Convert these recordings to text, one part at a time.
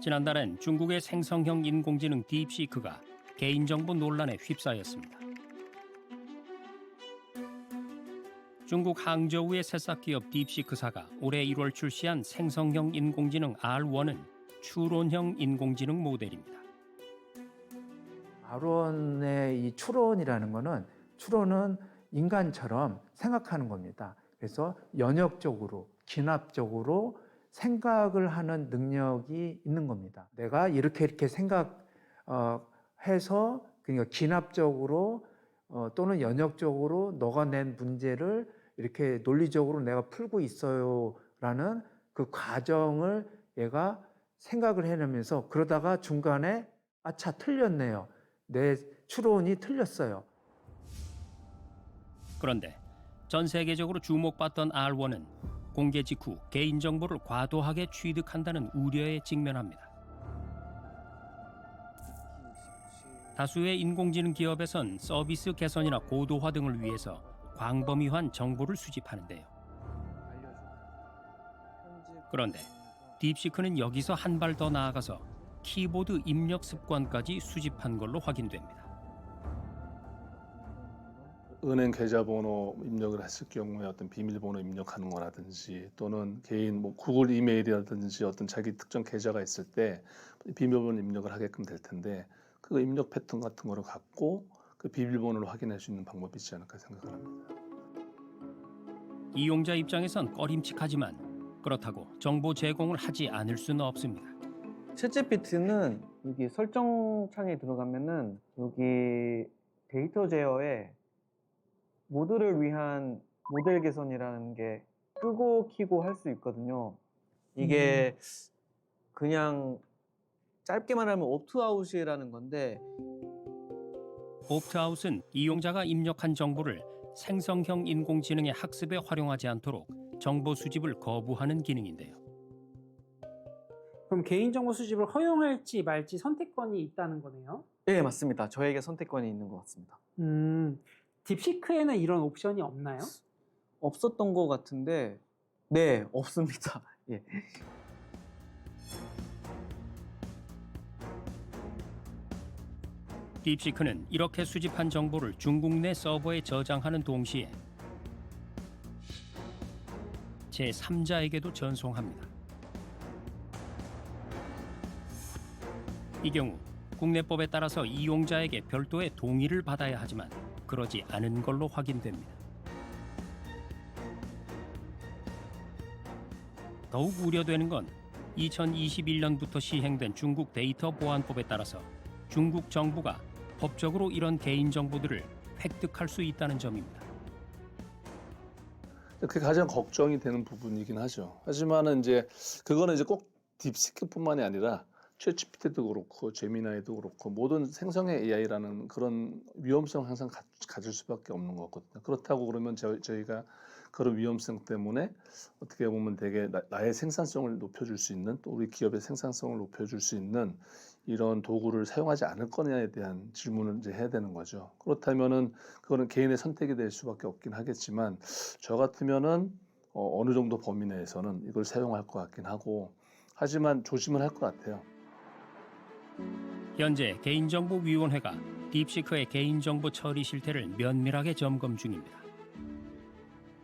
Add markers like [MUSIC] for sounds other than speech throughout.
지난달엔 중국의 생성형 인공지능 딥시크가 개인정보 논란에 휩싸였습니다. 중국 항저우의 새싹 기업 딥시크사가 올해 1월 출시한 생성형 인공지능 R1은 추론형 인공지능 모델입니다. 아론의 이 추론이라는 거는 추론은 인간처럼 생각하는 겁니다. 그래서 연역적으로, 기납적으로 생각을 하는 능력이 있는 겁니다. 내가 이렇게 이렇게 생각해서 그러니까 기납적으로 어, 또는 연역적으로 너가 낸 문제를 이렇게 논리적으로 내가 풀고 있어요라는 그 과정을 얘가 생각을 해내면서 그러다가 중간에 아차 틀렸네요. 내 추론이 틀렸어요. 그런데 전 세계적으로 주목받던 R1은 공개 직후 개인정보를 과도하게 취득한다는 우려에 직면합니다. 다수의 인공지능 기업에선 서비스 개선이나 고도화 등을 위해서 광범위한 정보를 수집하는데요. 그런데 딥시크는 여기서 한 발 더 나아가서 키보드 입력 습관까지 수집한 걸로 확인됩니다. 은행 계좌번호 입력을 했을 경우에 어떤 비밀번호 입력하는 거라든지 또는 개인 뭐 구글 이메일이라든지 어떤 자기 특정 계좌가 있을 때 비밀번호 입력을 하게끔 될 텐데 그 입력 패턴 같은 거를 갖고 그 비밀번호를 확인할 수 있는 방법이 있지 않을까 생각을 합니다. 이용자 입장에선 꺼림칙하지만 그렇다고 정보 제공을 하지 않을 수는 없습니다. 챗GPT는 여기 설정 창에 들어가면은 여기 데이터 제어에 모두를 위한 모델 개선이라는 게 끄고 키고 할 수 있거든요. 이게 그냥 짧게 말하면 옵트아웃이라는 건데 옵트아웃은 이용자가 입력한 정보를 생성형 인공지능의 학습에 활용하지 않도록 정보 수집을 거부하는 기능인데요. 그럼 개인정보 수집을 허용할지 말지 선택권이 있다는 거네요. 네 맞습니다. 저에게 선택권이 있는 것 같습니다. 음, 딥시크에는 이런 옵션이 없나요? 없었던 것 같은데 네 없습니다. [LAUGHS] 예. 딥시크는 이렇게 수집한 정보를 중국 내 서버에 저장하는 동시에 제3자에게도 전송합니다. 이 경우 국내법에 따라서 이용자에게 별도의 동의를 받아야 하지만 그러지 않은 걸로 확인됩니다. 더욱 우려되는 건 2021년부터 시행된 중국 데이터 보안법에 따라서 중국 정부가 법적으로 이런 개인 정보들을 획득할 수 있다는 점입니다. 그게 가장 걱정이 되는 부분이긴 하죠. 하지만은 이제 그거는 이제 꼭 딥시크뿐만이 아니라 챗GPT도 그렇고 제미나이도 그렇고 모든 생성의 AI라는 그런 위험성 항상 가, 가질 수밖에 없는 거거든요. 그렇다고 그러면 저, 저희가 그런 위험성 때문에 어떻게 보면 되게 나, 나의 생산성을 높여줄 수 있는 또 우리 기업의 생산성을 높여줄 수 있는 이런 도구를 사용하지 않을 거냐에 대한 질문을 이제 해야 되는 거죠. 그렇다면은 그거는 개인의 선택이 될 수밖에 없긴 하겠지만 저 같으면은 어, 어느 정도 범위 내에서는 이걸 사용할 것 같긴 하고 하지만 조심을 할 것 같아요. 현재 개인정보위원회가 딥시크의 개인정보 처리 실태를 면밀하게 점검 중입니다.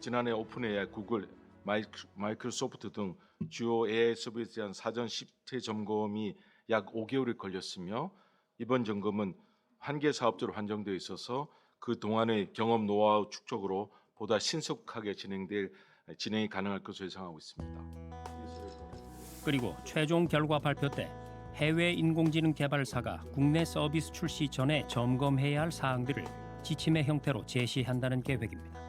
지난해 오픈AI, 구글, 마이크, 마이크 로소프트 등 주요 AI 서비스에 대한 사전 실태 점검이 약 5개월이 걸렸으며 이번 점검은 한 개 사업자로 한정되어 있어서 그 동안의 경험 노하우 축적으로 보다 신속하게 진행될 진행이 가능할 것으로 예상하고 있습니다. 그리고 최종 결과 발표 때 해외 인공지능 개발사가 국내 서비스 출시 전에 점검해야 할 사항들을 지침의 형태로 제시한다는 계획입니다.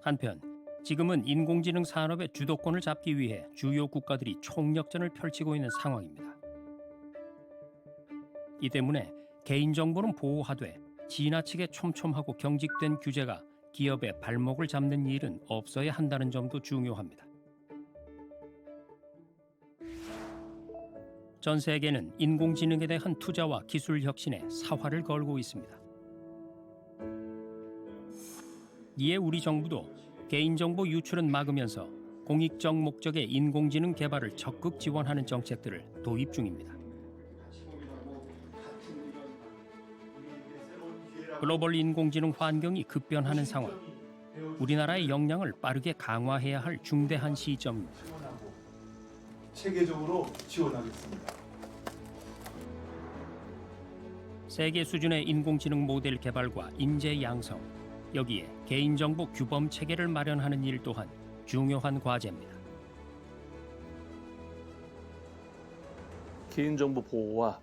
한편 지금은 인공지능 산업의 주도권을 잡기 위해 주요 국가들이 총력전을 펼치고 있는 상황입니다. 이 때문에 개인정보는 보호하되 지나치게 촘촘하고 경직된 규제가 기업의 발목을 잡는 일은 없어야 한다는 점도 중요합니다. 전 세계는 인공지능에 대한 투자와 기술 혁신에 사활을 걸고 있습니다. 이에 우리 정부도 개인정보 유출은 막으면서 공익적 목적의 인공지능 개발을 적극 지원하는 정책들을 도입 중입니다. 글로벌 인공지능 환경이 급변하는 상황. 우리나라의 역량을 빠르게 강화해야 할 중대한 시점입니다. 체계적으로 지원하겠습니다. 세계 수준의 인공지능 모델 개발과 인재 양성, 여기에 개인정보 규범 체계를 마련하는 일 또한 중요한 과제입니다. 개인정보 보호와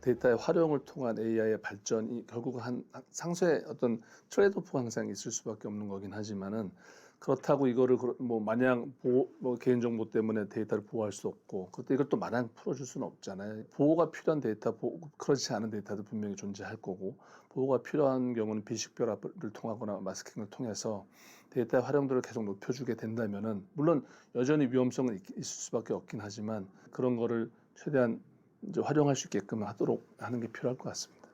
데이터의 활용을 통한 AI의 발전이 결국 한 상쇄의 어떤 트레이드오프 항상 있을 수밖에 없는 거긴 하지만은 그렇다고 이거를 뭐 마냥 보호, 뭐 개인정보 때문에 데이터를 보호할 수 없고 그것도 이걸 또 마냥 풀어줄 수는 없잖아요. 보호가 필요한 데이터, 보, 그렇지 않은 데이터도 분명히 존재할 거고 보호가 필요한 경우는 비식별화를 통하거나 마스킹을 통해서 데이터의 활용도를 계속 높여주게 된다면은 물론 여전히 위험성은 있- 있을 수밖에 없긴 하지만 그런 거를 최대한 이제 활용할 수 있게끔 하도록 하는 게 필요할 것 같습니다.